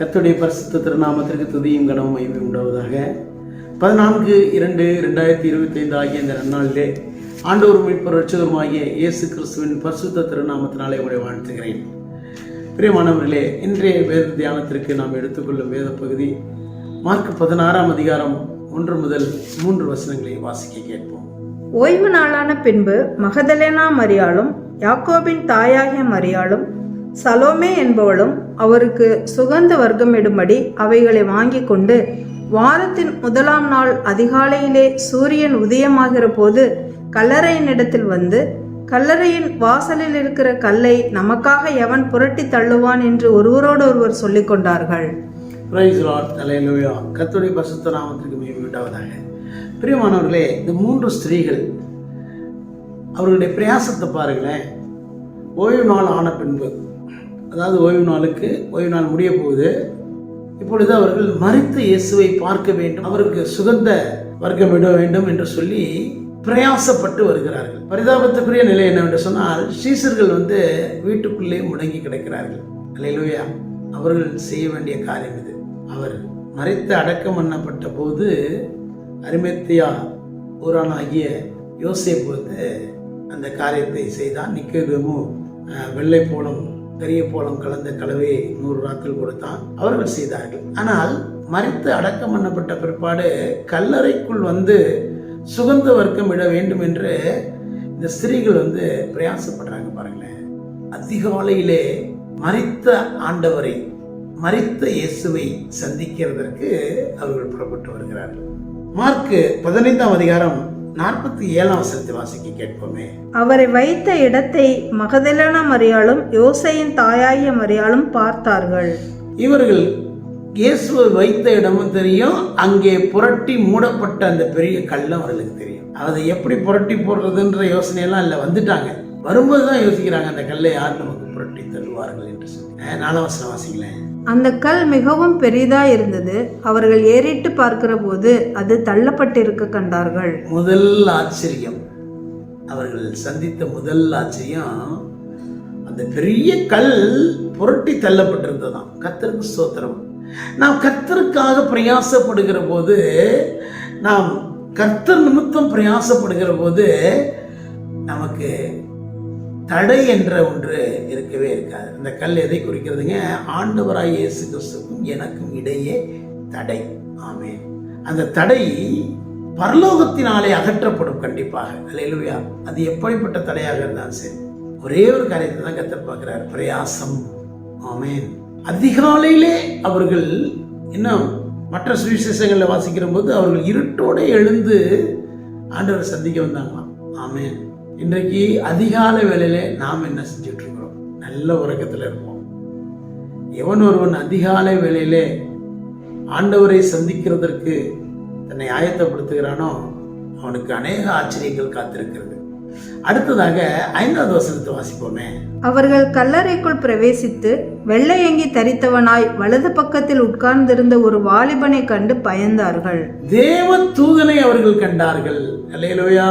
கத்துடைய பரிசுத்த திருநாமத்திற்கு துதியும் கனவும் ஐந்து உண்டாவதாக. பதினான்கு இரண்டு ரெண்டாயிரத்தி இருபத்தி ஐந்து ஆகிய இந்த நன்னாளிலே ஆண்டோர் மீட்பர் ரட்சகருமாகிய இயேசு கிறிஸ்துவின் பரிசுத்த திருநாமத்தினாலே உங்களை வாழ்த்துகிறேன். பிரியமானவர்களே இன்றைய வேத தியானத்திற்கு நாம் எடுத்துக்கொள்ளும் வேத பகுதி மார்க் பதினாறாம் அதிகாரம் ஒன்று முதல் மூன்று வசனங்களை வாசிக்க கேட்போம். ஓய்வு நாளான பின்பு மகதலேனா மரியாளும் யாக்கோபின் தாயாகிய மரியாளும் சலோமே என்பவளும் அவருக்கு சுகந்த வர்க்கமிடும்படி அவைகளை வாங்கி கொண்டு வாரத்தின் முதலாம் நாள் அதிகாலையிலே சூரியன் உதயமாகிற போது கல்லறையினிடத்தில் வந்து கல்லறையின் வாசலில் இருக்கிற கல்லை நமக்காக எவன் புரட்டி தள்ளுவான் என்று ஒருவரோடு ஒருவர் சொல்லிக் கொண்டார்கள். பிரைஸ் லார்ட் அலையலுயா கர்த்தருடைய பிரியமானவர்களே இந்த மூன்று ஸ்திரீகள் அவர்களுடைய பிரயாசத்தை பாருங்களேன். ஓய்வு நாள் ஆன பின்பு அதாவது ஓய்வு நாளுக்கு ஓய்வு நாள் முடிய போகுது இப்பொழுது அவர்கள் மறித்த இயேசுவை பார்க்க வேண்டும். அவருக்கு சுகந்த வர்க்கமிட வேண்டும் என்று சொல்லி பிரயாசப்பட்டு வருகிறார்கள். பரிதாபத்துக்குரிய நிலை என்னவென்று சொன்னால் சீசர்கள் வந்து வீட்டுக்குள்ளே முடங்கி கிடக்கிறார்கள். அல்லேலூயா. அவர்கள் செய்ய வேண்டிய காரியம் இது. அவர் மறைத்து அடக்கம் பண்ணப்பட்ட போது அருமத்தியா ஊரானாகிய யோசேப்பு வந்து அந்த காரியத்தை செய்தான். நிக்கதமும் வெள்ளை போலும் பெரிய போலம் கலந்த கலவையை நூறு ராக்கள் கொடுத்தான். அவர்கள் செய்தார்கள். ஆனால் மறித்து அடக்கம் பண்ணப்பட்ட பிற்பாடு கல்லறைக்குள் வந்து சுகந்த வர்க்கம் இட வேண்டும் என்று இந்த ஸ்திரீகள் வந்து பிரயாசப்படுறாங்க பாருங்களேன். அதிகாலையிலே மறித்த ஆண்டவரை மறித்த இயேசுவை சந்திக்கிறதற்கு அவர்கள் புறப்பட்டு வருகிறார்கள். மார்க்கு பதினைந்தாம் அதிகாரம் நாற்பத்தி ஏழாம் வசனத்தை வாசிக்க கேட்போமே. அவரை வைத்த இடத்தை மகதலேனா மரியாளும் யோசையின் தாயாகிய மரியாளும் பார்த்தார்கள். இவர்கள் இயேசுவை வைத்த இடமும் தெரியும் அங்கே புரட்டி மூடப்பட்ட அந்த பெரிய கல்லும் அவர்களுக்கு தெரியும். அதை எப்படி புரட்டி போடுறதுன்ற யோசனையெல்லாம் இல்லை வந்துட்டாங்க. வரும்போது தான் யோசிக்கிறாங்க அந்த கல்லை யார் நமக்கு புரட்டி தருவார்கள் என்று சொல்லி. நாலாம் வசனம் வாசிங்களேன் அந்த கல் மிகவும் பெரிதாக இருந்தது. அவர்கள் ஏறிட்டு பார்க்கிற போது அது தள்ளப்பட்டிருக்க கண்டார்கள். முதல் ஆச்சரியம். அவர்கள் சந்தித்த முதல் ஆச்சரியம் அந்த பெரிய கல் புரட்டி தள்ளப்பட்டிருந்ததாம். கத்தருக்கு சோத்திரம் நாம் கத்தருக்காக பிரயாசப்படுகிற போது நாம் கர்த்தர் நிமித்தம் பிரயாசப்படுகிற போது நமக்கு தடை என்ற ஒன்று இருக்கவே இருக்காது. இந்த கல் எதை குறிக்கிறதுங்க? ஆண்டவராய் இயேசு கிறிஸ்துக்கும் எனக்கும் இடையே தடை. ஆமே அந்த தடை பரலோகத்தினாலே அகற்றப்படும் கண்டிப்பாக. அல்லேலூயா. அது எப்படிப்பட்ட தடையாக இருந்தாலும் சரி. ஒரே ஒரு காரியத்தை தான் கத்தர் பார்க்கிறார். பிரயாசம். ஆமேன். அதிகாலையிலே அவர்கள் இன்னும் மற்ற சுவிசேஷங்களில் வாசிக்கிற போது அவர்கள் இருட்டோட எழுந்து ஆண்டவரை சந்திக்க வந்தாங்களாம். ஆமேன். இன்றைக்கு அதிகாலை வேளையில நாம் என்ன செஞ்சுட்டு இருக்கிறோம் நல்ல உறக்கத்தில் இருப்போம். எவன் ஒருவன் அதிகாலை வேளையிலே ஆண்டவரை சந்திக்கிறதற்கு தன்னை ஆயத்தப்படுத்துகிறானோ அவனுக்கு அநேக ஆச்சரியங்கள் காத்திருக்கிறது. அடுத்ததாக ஐந்தாவது வசனத்தை வாசிப்போமே. அவர்கள் கல்லறைக்குள் பிரவேசித்து வெள்ளையங்கி தரித்தவனாய் வலது பக்கத்தில் உட்கார்ந்திருந்த ஒரு வாலிபனை கண்டு பயந்தார்கள். தேவ தூதனை அவர்கள் கண்டார்கள். அல்லேலூயா.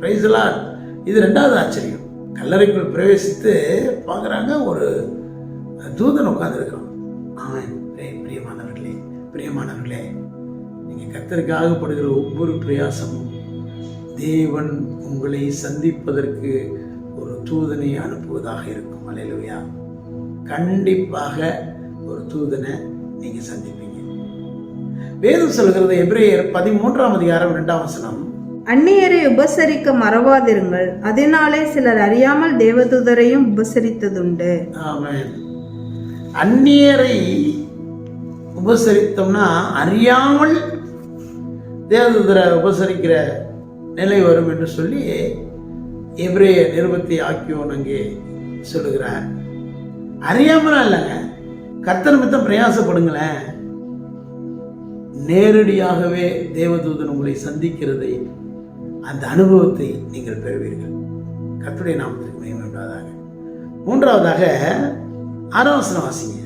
பிரைஸ் இது ரெண்டாவது ஆச்சரியம். கல்லறைக்குள் பிரவேசித்து பார்க்குறாங்க ஒரு தூதன் உட்காந்துருக்கான் ஆமாம் பிரியமானவர்களே பிரியமானவர்களே நீங்கள் கத்தருக்காக படுகிற ஒவ்வொரு பிரயாசமும் தேவன் உங்களை சந்திப்பதற்கு ஒரு தூதனை அனுப்புவதாக இருக்கும். அல்லேலூயா. கண்டிப்பாக ஒரு தூதனை நீங்கள் சந்திப்பீங்க. வேதம் சொல்கிறது எப்ரேயர் பதிமூன்றாம் அதிகாரம் ரெண்டாம் வசனம். அந்நியரை உபசரிக்க மறவாதிருங்கள். அதனாலே சிலர் அறியாமல் தேவதூதரையும் உபசரித்ததுண்டு. அந்நியரை உபசரித்தோம்னா அறியாமல் தேவதூதரை உபசரிக்கிற நிலை வரும் என்று சொல்லி எபிரேய நிருபத்தி ஆக்கியோன் அங்கே சொல்லுகிறார். அறியாமலாம் இல்லைங்க. கர்த்தர் மித்தம் பிரயாசப்படுங்களேன். நேரடியாகவே தேவதூதன் உங்களை சந்திக்கிறதை அந்த அனுபவத்தை நீங்கள் பெறுவீர்கள். கர்த்தருடைய நாமத்துக்கு மகிமை உண்டாதாக மூன்றாவதாக ஆறாம் வசனம் வாசிங்க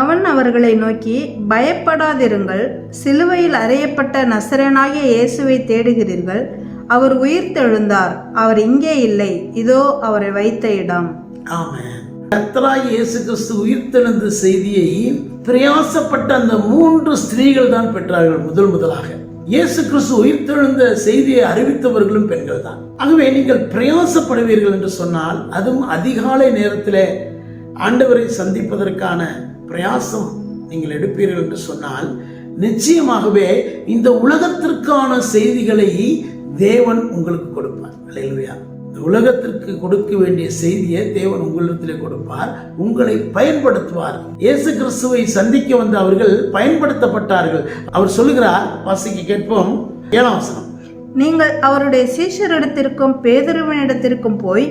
அவன் அவர்களை நோக்கி பயப்படாதிருங்கள் சிலுவையில் அறையப்பட்ட நசரனாகிய இயேசுவை தேடுகிறீர்கள். அவர் உயிர்த்தெழுந்தார் அவர் இங்கே இல்லை இதோ அவரை வைத்த இடம். ஆமென். கர்த்தராய் இயேசு கிறிஸ்து உயிர்த்தெழுந்த செய்தியை பிரயாசப்பட்ட அந்த மூன்று ஸ்திரீகள் தான் பெற்றார்கள் முதல் முதலாக. இயேசு கிறிஸ்து உயிர்த்தெழுந்த செய்தியை அறிவித்தவர்களும் பெண்கள் தான் ஆகவே நீங்கள் பிரயாசப்படுவீர்கள் என்று சொன்னால் அதுவும் அதிகாலை நேரத்திலே ஆண்டவரை சந்திப்பதற்கான பிரயாசம் நீங்கள் எடுப்பீர்கள் என்று சொன்னால் நிச்சயமாகவே இந்த உலகத்திற்கான செய்திகளை தேவன் உங்களுக்கு கொடுப்பார். அல்லேலூயா உலகத்திற்கு கொடுக்க வேண்டிய செய்தியை தேவன் உங்களிடத்திலே கொடுப்பார் உங்களை பயன்படுத்துவார். இயேசு கிறிஸ்துவை சந்திக்க வந்த அவர்கள் பயன்படுத்தப்பட்டார்கள். அவர் சொல்லுகிறார் வாசிக்க கேட்போம் ஏழாம் வசனம். நீங்கள் அவருடைய சீஷரிடத்திற்கும் பேதுருவனிடத்திற்கும் போய்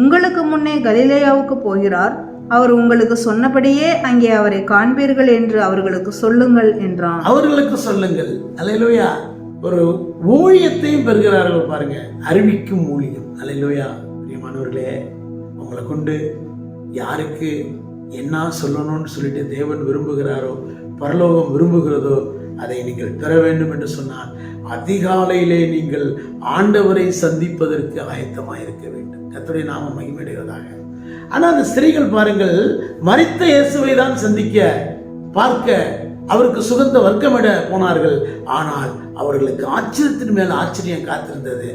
உங்களுக்கு முன்னே கலிலேயாவுக்கு போகிறார். அவர் உங்களுக்கு சொன்னபடியே அங்கே அவரை காண்பீர்கள் என்று அவர்களுக்கு சொல்லுங்கள் என்றான். அவர்களுக்கு சொல்லுங்கள். அல்லேலூயா. ஒரு ஊழியத்தையும் பெறுகிறார்கள் பாருங்க. அறிவிக்கும் ஊழியம். அலையிலோயா பிரியமானவர்களே அவங்களை கொண்டு யாருக்கு என்ன சொல்லணும்னு சொல்லிட்டு தேவன் விரும்புகிறாரோ பரலோகம் விரும்புகிறதோ அதை நீங்கள் பெற வேண்டும் என்று சொன்னால் அதிகாலையிலே நீங்கள் ஆண்டவரை சந்திப்பதற்கு ஆயத்தமாக இருக்க வேண்டும். கர்த்தருடைய நாம மகிமடைவதாக ஆனால் அந்த ஸ்திரீகள் பாருங்கள் மறித்த இயேசுவை தான் சந்திக்க பார்க்க அவருக்கு சுகந்த வர்க்கமிட போனார்கள். ஆனால் அவர்களுக்கு ஆச்சரியத்தின் மேல் ஆச்சரியம் காத்திருந்தது.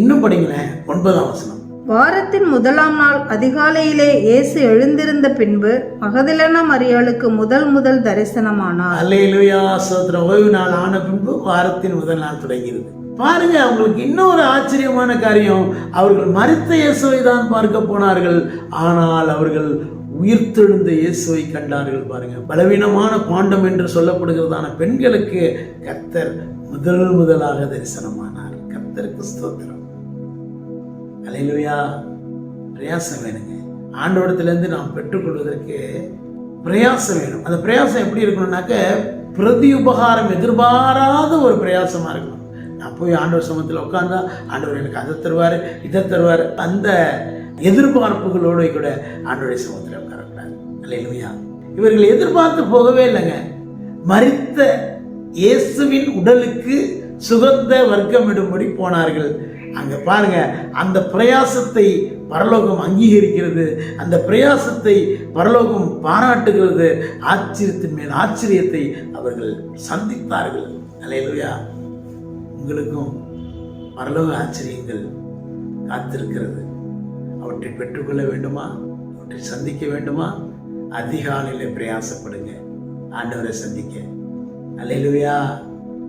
இன்னும் படிங்களேன் ஒன்பதாம் வசனம். வாரத்தின் முதலாம் நாள் அதிகாலையிலே இயேசு எழுந்திருந்த பின்பு மகதலேனா மரியாளுக்கு முதல் முதல் தரிசனமானார். அல்லேலூயா சோத்திரம் ஓய்வு நாள் ஆன பின்பு வாரத்தின் முதல் நாள் தொடங்கியது. பாருங்க அவங்களுக்கு இன்னொரு ஆச்சரியமான காரியம். அவர்கள் மரித்த இயேசுவை தான் பார்க்க போனார்கள். ஆனால் அவர்கள் உயிர்த்தெழுந்த இயேசுவை கண்டார்கள் பாருங்க. பலவீனமான பாண்டம் என்று சொல்லப்படுகிறதான பெண்களுக்கு கத்தர் முதல் முதலாக தரிசனமானார். கர்த்தருக்கு ஸ்தோத்திரம். அலையிலுயா. பிரயாசம் வேணுங்க. ஆண்டோடத்திலேருந்து நாம் பெற்றுக்கொள்வதற்கு பிரயாசம் வேணும். அந்த பிரயாசம் எப்படி இருக்கணும்னாக்க பிரதி உபகாரம் எதிர்பாராத ஒரு பிரயாசமாக இருக்கணும். நான் போய் ஆண்டவர் சமத்தில் உட்காந்தா ஆண்டவர் எனக்கு அதை தருவார் இதை தருவார். அந்த எதிர்பார்ப்புகளோடு கூட ஆண்டோடைய சமுத்திரம் உட்காரக்கூடாது. அல்லையா இவர்கள் எதிர்பார்த்து போகவே இல்லைங்க. மறித்த இயேசுவின் உடலுக்கு சுகந்த வர்க்கமிடும்படி போனார்கள். அங்கே பாருங்க அந்த பிரயாசத்தை பரலோகம் அங்கீகரிக்கிறது. அந்த பிரயாசத்தை பரலோகம் பாராட்டுகிறது. ஆச்சரியத்தின் மேல் ஆச்சரியத்தை அவர்கள் சந்தித்தார்கள். அலையலுயா உங்களுக்கும் பரலோக ஆச்சரியங்கள் காத்திருக்கிறது. அவற்றை பெற்றுக்கொள்ள வேண்டுமா? அவற்றை சந்திக்க வேண்டுமா? அதிகாலையில் பிரயாசப்படுங்க. ஆண்டவரை சந்திக்க அல்லையிலுயா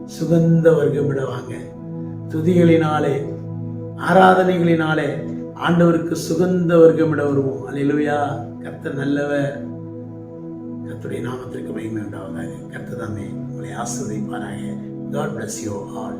சுகந்த வர்க்கமிட வாங்க. துதிகளினாலே ஆராதனைகளினாலே ஆண்டவருக்கு சுகந்த வர்க்கமிட வருவோம். அல்லையிலுயா கத்த நல்லவர். கத்துடைய நாமத்திற்கு மகிமை உண்டாவதாக. கத்து தாமே உங்களை ஆசிர்வதிப்பாராக. God bless you all